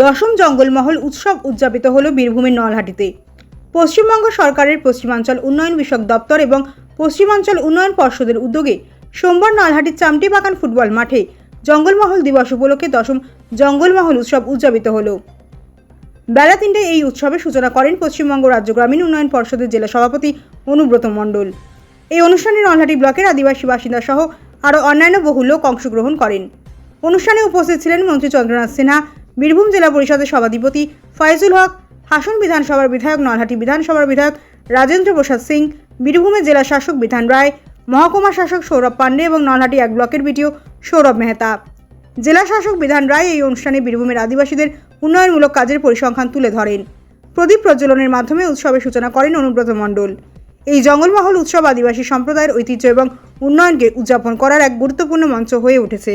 দশম জঙ্গলমহল উৎসব উদযাপিত হল বীরভূমের নলহাটিতে। পশ্চিমবঙ্গ সরকারের পশ্চিমাঞ্চল উন্নয়ন বিষয়ক দপ্তর এবং পশ্চিমাঞ্চল উন্নয়ন পর্ষদের উদ্যোগে সোমবার নলহাটির চামটি বাগান ফুটবল মাঠে জঙ্গলমহল দিবস উপলক্ষে দশম জঙ্গলমহল উৎসব উদযাপিত হলো। বেলা তিনটায় এই উৎসবের সূচনা করেন পশ্চিমবঙ্গ রাজ্য গ্রামীণ উন্নয়ন পর্ষদের জেলা সভাপতি অনুব্রত মণ্ডল। এই অনুষ্ঠানে নলহাটি ব্লকের আদিবাসী বাসিন্দা সহ আরও অন্যান্য বহু লোক অংশগ্রহণ করেন। অনুষ্ঠানে উপস্থিত ছিলেন মন্ত্রী চন্দ্রনাথ সিনহা বীরভূম জেলা পরিষদের সভাধিপতি ফয়জুল হক, হাসন বিধানসভার বিধায়ক, নলহাটি বিধানসভার বিধায়ক রাজেন্দ্র প্রসাদ সিং বীরভূমের জেলা শাসক বিধান রায়, মহকুমা শাসক সৌরভ পান্ডে এবং নলহাটি এক ব্লকের বিটিও সৌরভ মেহতা। জেলা শাসক বিধান রায় এই অনুষ্ঠানে বীরভূমের আদিবাসীদের উন্নয়নমূলক কাজের পরিসংখ্যান তুলে ধরেন। প্রদীপ প্রজ্বলনের মাধ্যমে উৎসবের সূচনা করেন অনুব্রত মণ্ডল। এই জঙ্গলমহল উৎসব আদিবাসী সম্প্রদায়ের ঐতিহ্য এবং উন্নয়নকে উদযাপন করার এক গুরুত্বপূর্ণ মঞ্চ হয়ে উঠেছে।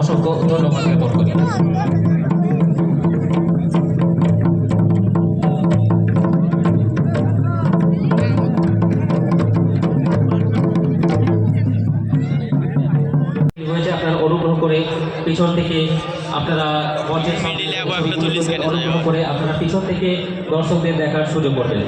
অসংখ্য ধন্যবাদ জ্ঞাপন করি আপনারা অনুগ্রহ করে পিছন থেকে আপনারা মঞ্চের অনুগ্রহ করে আপনারা পিছন থেকে দর্শকদের দেখার সুযোগ করবেন।